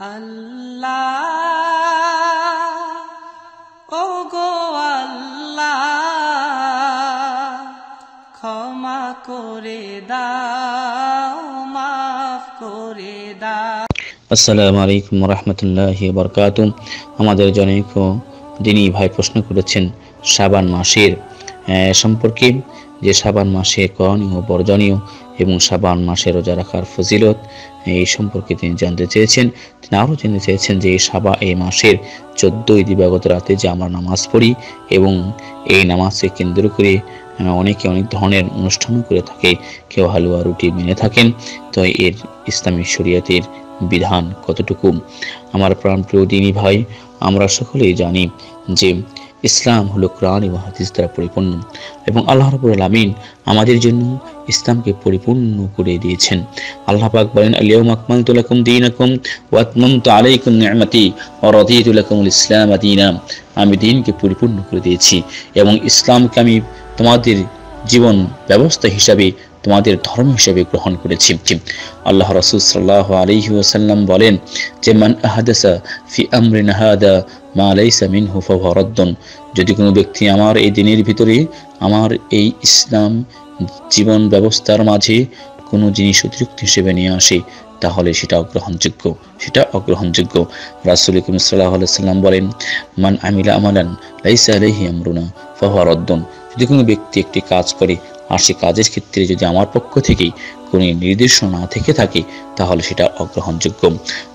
আল্লাহ ও গো আল্লাহ, ক্ষমা করে দাও, মাফ করে দাও। আসসালামু আলাইকুম রহমতুল্লাহ বরকাত আমাদের জনৈক যিনি ভাই প্রশ্ন করেছেন, শাবান মাসের সম্পর্কে, যে শাবান মাসে করণীয়, বর্জনীয় এবং শাবান মাসে রোজা রাখার ফজিলত, এই সম্পর্কে তিনি জানতে চেয়েছেন। তিনি আরও জানতে চেয়েছেন যে, এই সাবা এই মাসের চোদ্দই দিবাগত রাতে যে আমরা নামাজ পড়ি এবং এই নামাজকে কেন্দ্র করে অনেকে অনেক ধরনের অনুষ্ঠানও করে থাকে, কেউ হালুয়া রুটি মেনে থাকেন, তো এর ইসলামী শরীয়তের বিধান কতটুকু? আমার প্রাণপ্রিয় দিনী ভাই, আমরা সকলেই জানি যে ইসলাম হলো কোরআন এবং হাদিস দ্বারা পরিপূর্ণ এবং আল্লাহ রাব্বুল আলামিন আমাদের জন্য ইসলামকে পরিপূর্ণ করে দিয়েছেন। আল্লাহ পাক বলেন আলিয়াউমা আকমালতু লাকুম দীনাকুম ওয়া আতমামতু আলাইকুম নি'মাতি ওয়া রাদিতু লাকুমুল ইসলাম দীনা। আমি দিনকে পরিপূর্ণ করে দিয়েছি এবং ইসলামকে আমি তোমাদের জীবন ব্যবস্থা হিসাবে তোমাদের ধর্ম হিসেবে গ্রহণ করেছি। আল্লাহ রাসূল সাল্লাল্লাহু আলাইহি ওয়াসাল্লাম বলেন, যে মান আহাদাসা ফি আমরিনা হাদা মা লাইসা মিনহু ফাহুয়া রাদ্দুন। যদি কোনো ব্যক্তি আমার এই দিনের ভিতরে আমার এই ইসলাম জীবন ব্যবস্থার মাঝে কোনো জিনিস অতিরিক্ত হিসেবে নিয়ে আসে, তাহলে সেটা অগ্রহণযোগ্য সেটা অগ্রহণযোগ্য। রাসূল সাল্লাল্লাহু আলাইহি সাল্লাম বলেন, মান আমিলা আমালান লাইসা আলাইহি আমরুনা ফাহুয়া রাদ্দুন। যদি কোনো ব্যক্তি একটি কাজ করে আর সে কাজের ক্ষেত্রে যদি আমার পক্ষ থেকেই কোনো নির্দেশনা না থেকে থাকে, তাহলে সেটা অগ্রহণযোগ্য।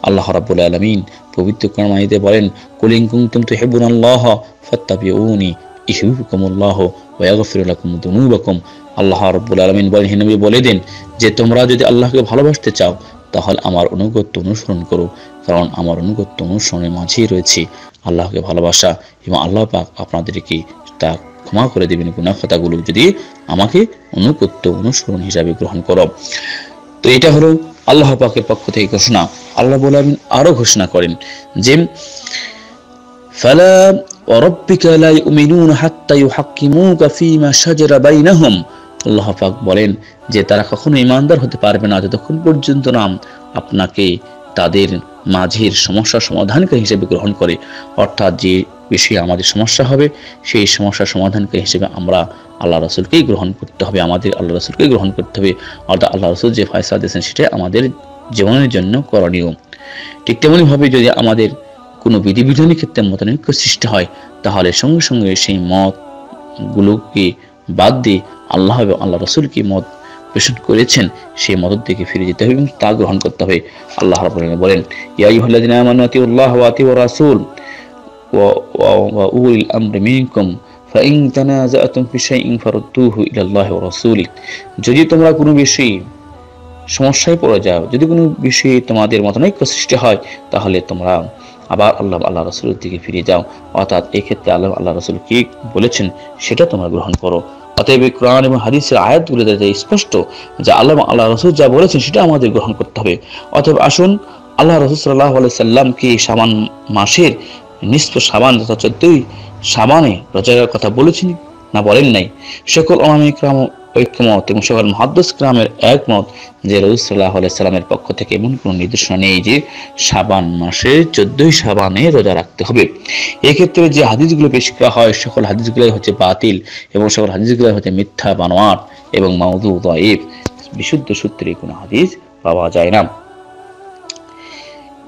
আল্লাহ রাব্বুল আলামিন পবিত্র কোরআনে বলেন, কুলিং কুনতুম তুহিব্বুনাল্লাহ ফাত্তাবিউনি ইহবিবকুমুল্লাহ ওয়া ইয়াগফির লাকুম দুনুবাকুম। আল্লাহ রাব্বুল আলামিন বলেন, হে নবী, বলে দেন যে তোমরা যদি আল্লাহকে ভালোবাসতে চাও, তাহলে আমার অনুগত্য অনুসরণ করো, কারণ আমার অনুগত্য অনুসরণের মাঝেই রয়েছে আল্লাহকে ভালোবাসা এবং আল্লাহ পাক আপনাদেরকে তা ক্ষমা করে দেবেন গুনা খাতাগুলো যদি আমাকে অনুগত্য অনুসরণ হিসাবে গ্রহণ করো। তো এটা হলো আল্লাহ পাকের পক্ষ থেকে ঘোষণা। আল্লাহ বলে আমিন আরও ঘোষণা করেন যে আল্লাহ পাক বলেন যে, তারা কখনো ইমানদার হতে পারবে না যতক্ষণ পর্যন্ত না আপনাকে তাদের মাঝের সমস্যা সমাধানকারী হিসেবে গ্রহণ করে। অর্থাৎ যে বিষয়ে আমাদের সমস্যা হবে, সেই সমস্যার সমাধানকারী হিসেবে আমরা আল্লাহ রসুলকেই গ্রহণ করতে হবে, আমাদের আল্লাহ রসুলকেই গ্রহণ করতে হবে। অর্থাৎ আল্লাহ রসুল যে ফয়সলা দিয়েছেন সেটা আমাদের জীবনের জন্য করণীয়। ঠিক তেমনইভাবে যদি আমাদের কোনো বিধিবিধানের ক্ষেত্রে মতানৈক্য সৃষ্টি হয়, তাহলে সঙ্গে সঙ্গে সেই মতগুলোকে বাদ দিয়ে আল্লাহ এবং আল্লাহ রসুলকে মত পোষণ করেছেন, সেই মদত দিকে ফিরে যেতে হবে এবং তা গ্রহণ করতে হবে। আল্লাহ বলেন, ইয়া আইয়ুহাল্লাযিনা আমানু আতিউল্লাহ ওয়া আতিউর রাসূল উলিল আমরি মিনকুম ফাইন তানাযাআতুম ফি শাইইন ফারুদ্দুহু ইলা আল্লাহ ওয়া রাসূলি যদি তোমরা কোনো বিষয়ে সমস্যায় পড়ে যাও, যদি কোনো বিষয়ে তোমাদের মতানৈক্য সৃষ্টি হয়, তাহলে তোমরা আবার আল্লাহ আল্লাহ রসুলের দিকে ফিরে যাও। অর্থাৎ এই ক্ষেত্রে আল্লাহ আল্লাহ রসুল কি বলেছেন, সেটা তোমরা গ্রহণ করো। অতএব কোরআন এবং হাদিসের আয়াতগুলো যাতে স্পষ্ট, যে আল্লাহ আল্লাহ রসুল যা বলেছেন, সেটা আমাদের গ্রহণ করতে হবে। অতএব আসুন, আল্লাহ রসুল সাল্লাহ সাল্লামকে সামান মাসের নিষ্প সাবান তথা চোদ্দই সাবানে রোজার কথা বলেছেন না বলেন নাই। সকল অনামিক রাম ঐক্যমত এবং সকল মহাদ্দস গ্রামের একমত যে রসুল্লাহ সাল্লামের পক্ষ থেকে এমন কোনো নির্দেশনা নেই যে সাবান মাসের চোদ্দই সাবানে রোজা রাখতে হবে। এক্ষেত্রে যে হাদিসগুলো পেশ করা হয়, সকল হাদিসগুলোই হচ্ছে বাতিল এবং সকল হাদিসগুলো হচ্ছে মিথ্যা বানোয়ার এবং মাউদু দাইফ বিশুদ্ধ সূত্রে কোনো হাদিস পাওয়া যায় না।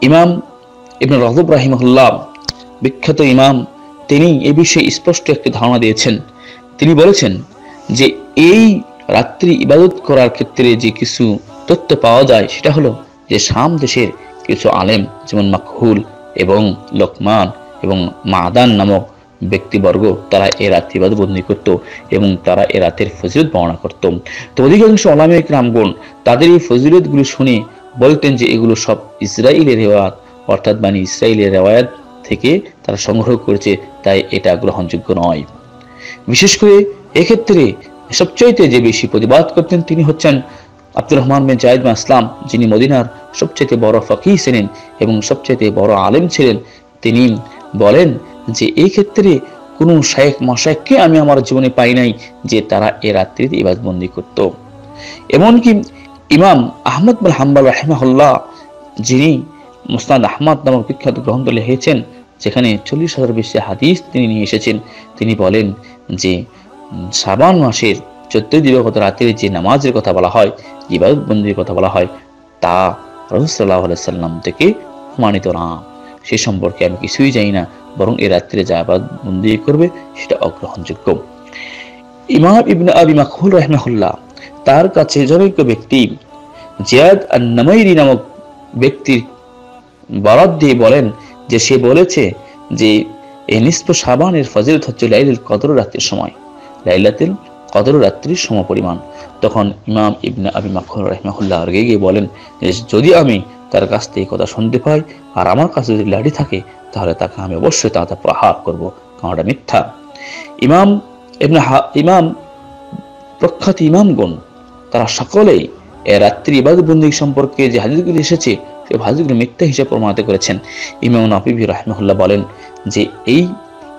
ইমাম ইবনে রহব রাহিমহুল্লাহ বিখ্যাত ইমাম, তিনি এ বিষয়ে স্পষ্ট একটি ধারণা দিয়েছেন। তিনি বলেছেন যে, এই রাত্রি ইবাদত করার ক্ষেত্রে যে কিছু তথ্য পাওয়া যায়, সেটা হলো যে, শাম দেশের কিছু আলেম, যেমন মাকহুল এবং লোকমান এবং মাদান নামক ব্যক্তিবর্গ, তারা এ রাত্রি ইবাদত বন্দি করত এবং তারা এ রাতের ফজিলত বর্ণনা করত। তো অধিকাংশ অলামিক রামগণ তাদের এই ফজিলতগুলো শুনে বলতেন যে, এগুলো সব ইসরায়েলের রেওয়াত অর্থাৎ মানে ইসরায়েলের রেওয়ায়াত থেকে তারা সংগ্রহ করেছে, তাই এটা গ্রহণযোগ্য নয়। বিশেষ করে এক্ষেত্রে সবচাইতে যে বেশি প্রতিবাদ করতেন তিনি হচ্ছেন আব্দুর রহমান বিন জায়দ বিন আসলাম, যিনি মদিনার সবচেয়ে বড় ফকিহ ছিলেন এবং সবচেয়ে বড় আলেম ছিলেন। তিনি বলেন যে এই ক্ষেত্রে কোনো শায়েখ মশাইককে আমি আমার জীবনে পাই নাই যে তারা এ রাত্রিতে ইবাদবন্দি করত। এমনকি ইমাম আহমদ বিন হাম্বাল রাহিমাহুল্লাহ, যিনি মুস্তাদ আহমদ নামক বিখ্যাত গ্রন্থ লিখেছেন, যেখানে চল্লিশ হাজার বেশি হাদিস তিনি নিয়ে এসেছেন। তিনি বলেন যে সাবান মাসের চোদ্দই দিবগত রাতের যে নামাজের কথা বলা হয়, ইবাদত বন্দির কথা বলা হয়, তা রহুসাল্লাহ সাল্লাম থেকে প্রমাণিত না। সে সম্পর্কে আমি কিছুই জানি না, বরং এ রাত্রে যা আবাদ বন্দি করবে সেটা অগ্রহণযোগ্য। ইমাম ইবনে আবি মাকহুল রহমাহুল্লাহ তার কাছে জনৈক ব্যক্তি জিয়াদ আর নামাইরি নামক ব্যক্তির বরাদ দিয়ে বলেন যে সে বলেছে যে এই নিষ্প সাবানের ফজিলত হচ্ছে লাইলুল কদর রাত্রির সময়। লাইলাতুল কদর রাত্রির সম সমপরিমাণ। তখন ইমাম ইবনে আবি মাখুর রহমাহুল্লাহ রেগে গিয়ে বলেন যে যদি আমি তার কাছ থেকে কথা শুনতে পাই আর আমার কাছে যদি লাঠি থাকে, তাহলে তাকে আমি অবশ্যই তাতে প্রহার করব। কারণ এটা মিথ্যা। ইমাম ইবনে ইমাম প্রখ্যাত ইমামগণ, তারা সকলেই এ রাত্রি ইবাদতবন্দি সম্পর্কে যে হাদিসগুলি এসেছে সে হাদিসগুলি মিথ্যা হিসেবে প্রমাণিত করেছেন। ইমাম নাফিবি রাহমাহুল্লাহ বলেন যে এই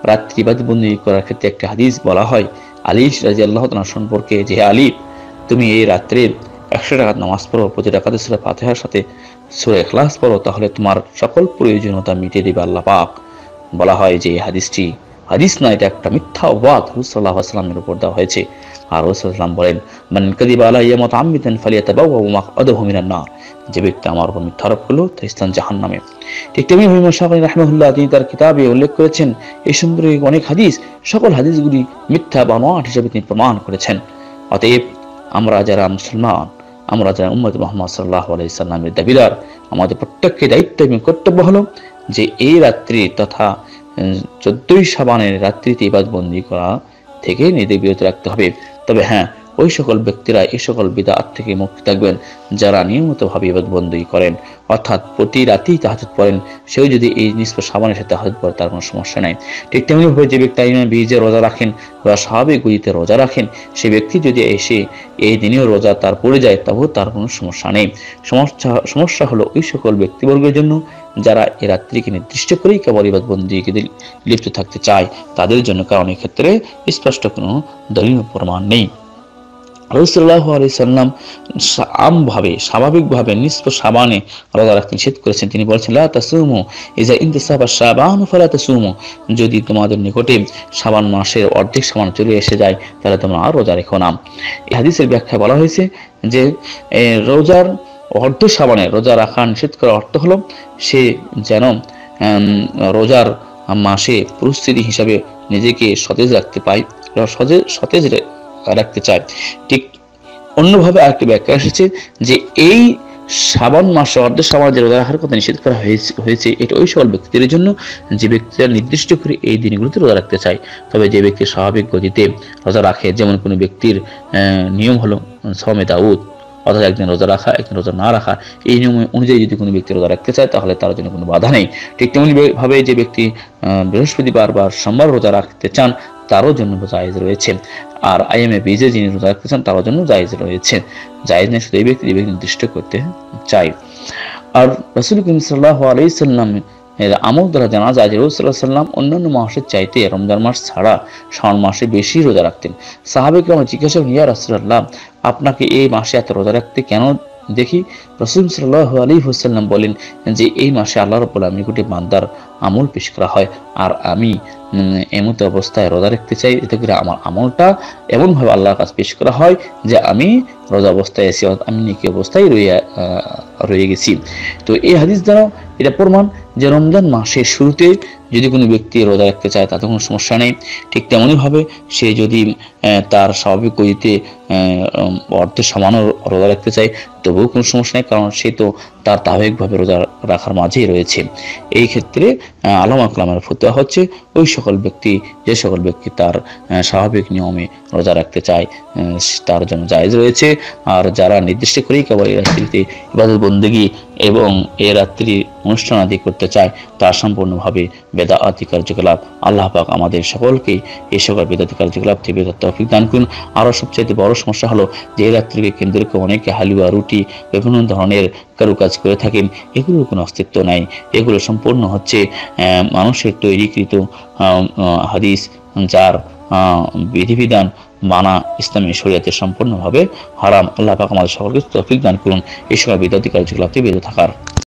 রাত্রি ইবাদতবন্দি করার ক্ষেত্রে একটা হাদিস বলা হয়, আলী রাজি আল্লাহ সম্পর্কে যে আলী, তুমি এই রাত্রে একশো টাকা নামাজ পড়ো, প্রতি টাকাতে সুরা ফাতেহার সাথে সুরে এখলাস পড়ো, তাহলে তোমার সকল প্রয়োজনীয়তা মিটিয়ে দেবে আল্লাহ পাক। বলা হয় যে এই হাদিসটি হাদিস না এটা একটা মিথ্যা অবাদ হুসাল্লাহ আসলামের উপর দেওয়া হয়েছে। আর রসুলাম বলেন, মান কাদিব যে ব্যক্তি আমার উপর মিথ্যা স্থান ঠিক তেমনি রাহমাহুল্লাহ, তিনি তার কিতাবে উল্লেখ করেছেন এই সম্পর্কে অনেক হাদিস, সকল হাদিসগুলি মিথ্যা বা হিসেবে তিনি প্রমাণ করেছেন। অতএব, আমরা যারা মুসলমান, আমরা যারা উম্মদ মোহাম্মদ সাল্লাহ আলাইসাল্লামের দাবিদার, আমাদের প্রত্যেককে দায়িত্ব এবং কর্তব্য হলো যে এই রাত্রি তথা চোদ্দই সাবানের রাত্রিতে ইবাদবন্দি করা থেকে নিজেদের বিরত রাখতে হবে। তবে হ্যাঁ ওই সকল ব্যক্তিরা এই সকল বিদাত থেকে মুক্তি থাকবেন যারা নিয়মিতভাবে ইবাদবন্দি করেন। অর্থাৎ প্রতি রাতেই তাহাজত পড়েন, সেও যদি এই নিষ্প সাবানের সাথে তাহাজত পড়ে, তার কোনো সমস্যা নাই। ঠিক তেমনিভাবে যে ব্যক্তি আইনের বীজে রোজা রাখেন বা স্বাভাবিক গতিতে রোজা রাখেন, সে ব্যক্তি যদি এসে এই দিনেও রোজা তার পড়ে যায়, তবুও তার কোনো সমস্যা নেই। সমস্যা সমস্যা হলো ওই সকল ব্যক্তিবর্গের জন্য যারা এ রাত্রিকে নির্দিষ্ট করেই কেবল ইবাদবন্দিকে লিপ্ত থাকতে চায়, তাদের জন্য কারণ ক্ষেত্রে স্পষ্ট কোনো দলীয় প্রমাণ নেই। রসুল্লাহ আলি সাল্লাম আমভাবে স্বাভাবিকভাবে নিষ্প সাবানে রোজা রাখতে নিষেধ করেছেন। তিনি বলছেন, লা তাসুমু ইজা ইনতিসাবা সাবান ফালা তাসুমু। যদি তোমাদের নিকটে সাবান মাসের অর্ধেক সাবান চলে এসে যায়, তাহলে তোমরা আর রোজা রেখো না। এই হাদিসের ব্যাখ্যা বলা হয়েছে যে রোজার অর্ধ সাবানে রোজা রাখা নিষেধ করার অর্থ হলো সে যেন রোজার মাসে পরিস্থিতি হিসাবে নিজেকে সতেজ রাখতে পায় সতেজ সতেজ রাখতে চায়। ঠিক অন্যভাবে আরেকটি ব্যাখ্যা এসেছে যে এই সাবান মাসে অর্ধ সাবান যে রোজা রাখার কথা নিষেধ করা হয়েছে এটা ওই সকল ব্যক্তিদের জন্য যে ব্যক্তিরা নির্দিষ্ট করে এই দিনগুলোতে রোজা রাখতে চায়। তবে যে ব্যক্তি স্বাভাবিক গতিতে রোজা রাখে, যেমন কোনো ব্যক্তির নিয়ম হলো সমে দাউদ। অর্থাৎ একদিন রোজা রাখা, একদিন রোজা না রাখা, এই নিয়ম অনুযায়ী যদি কোনো ব্যক্তি রোজা রাখতে চায়, তাহলে তার জন্য কোনো বাধা নেই। ঠিক তেমনি ভাবে যে ব্যক্তি বৃহস্পতিবার বা সোমবার রোজা রাখতে চান, তারও জন্য জায়েজ রয়েছে। আর আইএমএ বিজে যিনি রোজা রাখতে চান, তারও জন্য জায়েজ রয়েছে। জায়েজ নেই শুধু এই ব্যক্তি এই ব্যক্তি নির্দিষ্ট করতে চাই আর রসুল করিম সাল্লাহ আলাইসাল্লাম আমল দ্বারা জানা যায় যে রসুল্লাহ সাল্লাম অন্যান্য মাসের চাইতে রমজান মাস ছাড়া শ্রাবণ মাসে বেশি রোজা রাখতেন। সাহাবিক আমার জিজ্ঞাসা ইয়া রসুল্লাহ আপনাকে এই মাসে এত রোজা রাখতে কেন দেখি? রসুল সাল্লাহ আলী হুসাল্লাম বলেন যে, এই মাসে আল্লাহ রব্বুল আলমীকুটি বান্দার আমল পেশ করা হয়। আর আমি এমত অবস্থায় রোজা রাখতে চাই। এতে করে আমার আমলটা এমনভাবে আল্লাহর কাছে পেশ করা হয় যে, আমি রোজা অবস্থায় এসে আমি নিকি অবস্থায় রয়ে রয়ে গেছি। তো এই হাদিস দ্বারা এটা প্রমাণ যে রমজান মাসের শুরুতে যদি কোনো ব্যক্তি রোজা রাখতে চায়, তাতে কোনো সমস্যা নেই। ঠিক তেমনইভাবে সে যদি তার স্বাভাবিক গতিতে অর্থ সমানও রোজা রাখতে চায়, তবুও কোনো সমস্যা নেই, কারণ সে তো তার তাহিকভাবে রোজা রাখার মাঝেই রয়েছে। এই ক্ষেত্রে আলম আকলামের ফতুয়া হচ্ছে, ওই সকল ব্যক্তি, যে সকল ব্যক্তি তার স্বাভাবিক নিয়মে রোজা রাখতে চায় তার জন্য জায়জ রয়েছে। আর যারা নির্দিষ্ট করেই কেবল এই রাত্রিতে ইবাদত বন্দেগী এবং এ রাত্রি অনুষ্ঠান আদি করতে চায় তার সম্পূর্ণভাবে বেদা আতি কার্যকলাপ। আল্লাহ পাক আমাদের সকলকে এই সকল বেদাতি কার্যকলাপ থেকে বেদাত তফিক দান করুন। আরও সবচেয়ে বড় সমস্যা হলো যে এই রাত্রিকে কেন্দ্র করে অনেকে হালুয়া, রুটি, বিভিন্ন ধরনের কারুকাজ করে থাকেন। এগুলোর কোনো অস্তিত্ব নাই। এগুলো সম্পূর্ণ হচ্ছে মানুষের তৈরিকৃত হাদিস, যার বিধিবিধান মানা ইসলামী শরীয়তে সম্পূর্ণভাবে হারাম। আল্লাহ পাক আমাদের সকলকে তৌফিক দান করুন। এই বিদ্যার্থী কার্যকলাপে বেঁধে থাকার।